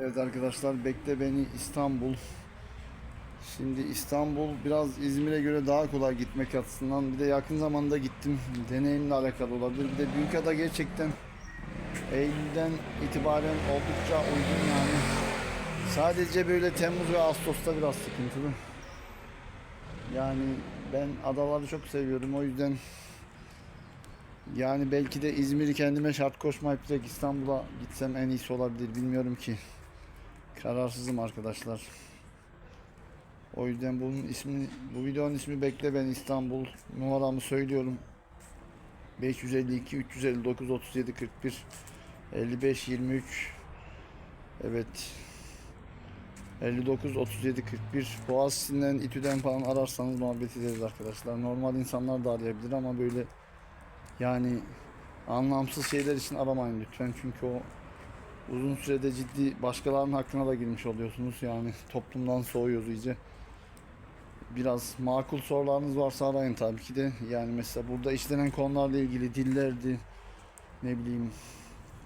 Evet arkadaşlar bekle beni İstanbul. Şimdi İstanbul biraz İzmir'e göre daha kolay gitmek açısından. Bir de yakın zamanda gittim. Deneyimle alakalı olabilir. Bir de Büyükada gerçekten Eylül'den itibaren oldukça uygun yani. Sadece böyle Temmuz ve Ağustos'ta biraz sıkıntılı. Yani ben adaları çok seviyorum. O yüzden yani belki de İzmir'i kendime şart koşmayıp direkt İstanbul'a gitsem en iyisi olabilir. Bilmiyorum ki. Kararsızım arkadaşlar. O yüzden bunun ismi, bu videonun ismi Bekle Ben İstanbul. Numaramı söylüyorum. 552 359 37 41 55 23 Evet 59 37 41 Boğaziçi'nden İTÜ'den falan ararsanız muhabbet ederiz arkadaşlar. Normal insanlar da arayabilir ama böyle yani anlamsız şeyler için aramayın lütfen. Çünkü o uzun sürede ciddi başkalarının hakkına da girmiş oluyorsunuz. Yani toplumdan soğuyoruz iyice. Biraz makul sorularınız varsa arayın tabii ki de. Yani mesela burada işlenen konularla ilgili dillerdi. Ne bileyim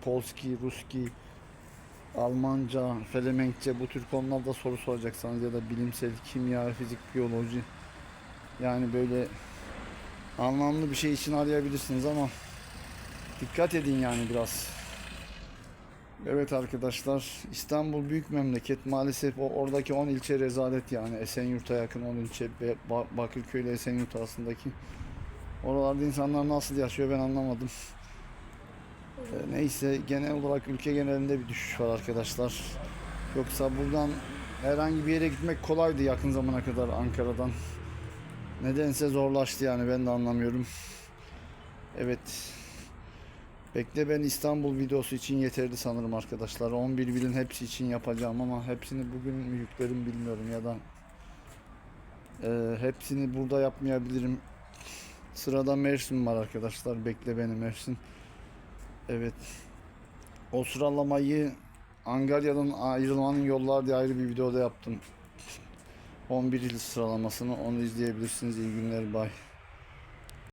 Polski, Ruski, Almanca, Felemenkçe bu tür konularda soru soracaksanız ya da bilimsel, kimya, fizik, biyoloji yani böyle anlamlı bir şey için arayabilirsiniz ama dikkat edin yani biraz. Evet arkadaşlar İstanbul büyük memleket maalesef o oradaki 10 ilçe rezalet yani Esenyurt'a yakın 10 ilçe Bakırköy ile Esenyurt arasındaki oralarda insanlar nasıl yaşıyor ben anlamadım. Ee, Neyse genel olarak ülke genelinde bir düşüş var arkadaşlar. Yoksa buradan herhangi bir yere gitmek kolaydı yakın zamana kadar Ankara'dan. Nedense zorlaştı yani ben de anlamıyorum. Evet. Bekle ben İstanbul videosu için yeterli sanırım arkadaşlar. 11 bilin hepsi için yapacağım ama hepsini bugün mü yüklerim bilmiyorum ya da e, hepsini burada yapmayabilirim. Sırada Mersin var arkadaşlar. Bekle beni Mersin. Evet. O sıralamayı Angarya'dan ayrılmanın yolları diye ayrı bir videoda yaptım. 11 il sıralamasını onu izleyebilirsiniz. İyi günler. Bye.